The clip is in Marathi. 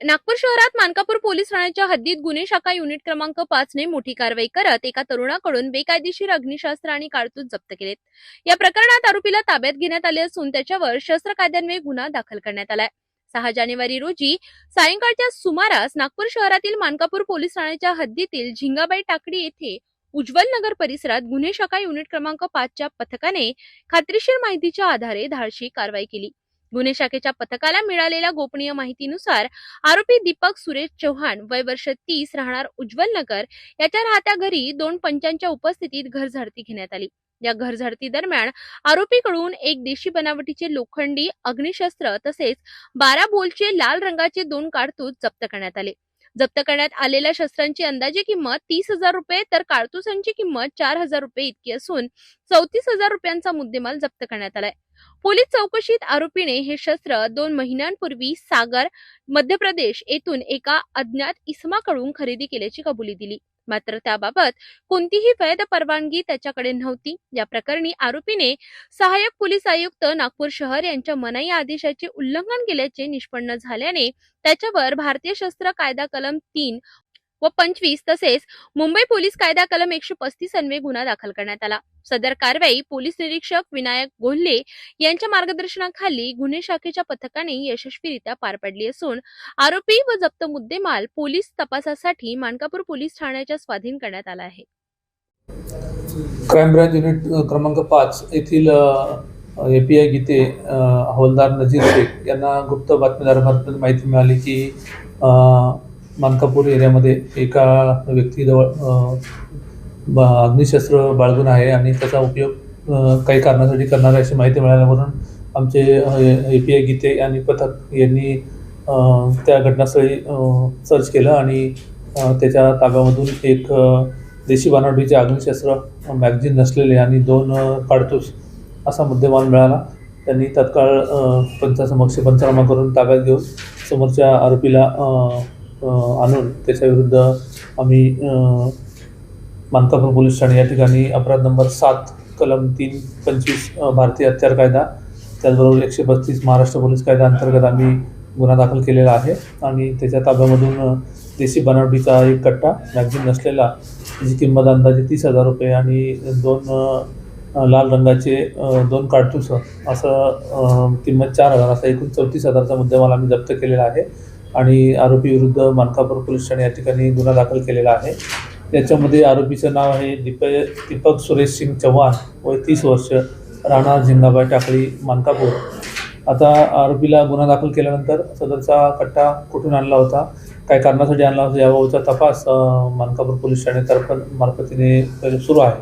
नागपूर शहरात मानकापूर पोलीस ठाण्याच्या हद्दीत गुन्हे शाखा युनिट क्रमांक पाच ने मोठी कारवाई करत एका तरुणाकडून बेकायदेशीर अग्निशास्त्र आणि कारतूस जप्त केलेत. या प्रकरणात आरोपीला ताब्यात घेण्यात आले असून त्याच्यावर शस्त्र कायद्यान्वये गुन्हा दाखल करण्यात आलाय. सहा जानेवारी रोजी सायंकाळच्या सुमारास नागपूर शहरातील मानकापूर पोलीस ठाण्याच्या हद्दीतील झिंगाबाई टाकडी येथे उज्ज्वल नगर परिसरात गुन्हे शाखा युनिट क्रमांक पाचच्या पथकाने खात्रीशीर माहितीच्या आधारे धाडशी कारवाई केली. गुन्हे शाखेच्या पथकाला मिळालेल्या गोपनीय माहितीनुसार आरोपी दीपक सुरेश चव्हाण वय वर्ष तीस राहणार उज्ज्वल नगर याच्या राहत्या घरी दोन पंचांच्या उपस्थितीत घर झडती घेण्यात आली. या घर झडती दरम्यान आरोपीकडून एक देशी बनावटीचे लोखंडी अग्निशस्त्र तसेच बारा बोलचे लाल रंगाचे दोन कारतूस जप्त करण्यात आले. जप्त करण्यात आलेल्या शस्त्रांची अंदाजे किंमत तीस हजार रुपये तर कारतुसांची किंमत चार हजार रुपये इतकी असून चौतीस हजार रुपयांचा मुद्देमाल जप्त करण्यात आलाय. पोलीस चौकशीत आरोपीने हे शस्त्र दोन महिन्यांपूर्वी सागर मध्य प्रदेश येथून एका अज्ञात इसमाकडून खरेदी केल्याची कबुली दिली. मात्र त्याबाबत कोणतीही वैध परवानगी त्याच्याकडे नव्हती. या प्रकरणी आरोपीने सहाय्यक पोलीस आयुक्त नागपूर शहर यांच्या मनाई आदेशाचे उल्लंघन केल्याचे निष्पन्न झाल्याने त्याच्यावर भारतीय शस्त्र कायदा कलम तीन व पंचवीस तसेच मुंबई पोलीस कायदा कलम एकशे पस्तीस अन्वये गुन्हा दाखल करण्यात आला. सदर कारवाई पोलीस निरीक्षक विनायक गोल्हे यांच्या मार्गदर्शनाखाली गुन्हे शाखेच्या पथकाने यशस्वीरित्या पार पडली असून आरोपी व जप्त मुद्देमाल पोलीस तपासासाठी मानकापूर पोलीस ठाण्याच्या स्वाधीन करण्यात आला आहे. क्राईम ब्रांच युनिट क्रमांक पाच येथील ए पी आय गीते हवालदार नजीर शेख यांना गुप्त बातमीदारामार्फत माहिती मिळाली की मानकापूर एरियामध्ये एका व्यक्तीजवळ अग्निशस्त्र बाळगून आहे आणि त्याचा उपयोग काही कारणासाठी करणार आहे अशी माहिती मिळाल्यावरून आमचे ए पी आय गीते आणि पथक यांनी त्या घटनास्थळी सर्च केलं आणि त्याच्या ताब्यामधून एक देशी बनावटीचे अग्निशस्त्र मॅगझिन नसलेले आणि दोन अ, काडतूस असा मुद्देमाल मिळाला. त्यांनी तत्काळ पंचासमक्ष पंचनामा करून ताब्यात घेऊन समोरच्या आरोपीला आणून त्याच्याविरुद्ध आम्ही मानकापूर पोलीस ठाणे या ठिकाणी अपराध नंबर सात कलम तीन पंचवीस भारतीय हत्यार कायदा त्याचबरोबर एकशे पस्तीस महाराष्ट्र पोलीस कायदा अंतर्गत आम्ही गुन्हा दाखल केलेला आहे. आणि त्याच्या ताब्यामधून देशी बनावटीचा एक कट्टा मॅगझिन नसलेला त्याची किंमत अंदाजे तीस हजार रुपये आणि दोन लाल रंगाचे दोन काडतूस असं किंमत चार हजार असा एकूण चौतीस हजारचा मुद्देमाल आम्ही जप्त केलेला आहे. आणि आरोपी विरुद्ध मानकापूर पोलीस ठाणे या ठिकाणी गुन्हा दाखल केलेला आहे. त्याच्यामध्ये आरोपीचं नाव आहे दीप दीपक सुरेश सिंग चव्हाण वय तीस वर्ष राणा झिंगाबाई टाकळी मानकापूर. आता आरोपीला गुन्हा दाखल केल्यानंतर सदरचा कट्टा कुठून आणला होता काय कारणासाठी आणला होता याबाबतचा तपास मानकापूर पोलीस ठाणे तर्फ मार्फतीने सुरू आहे.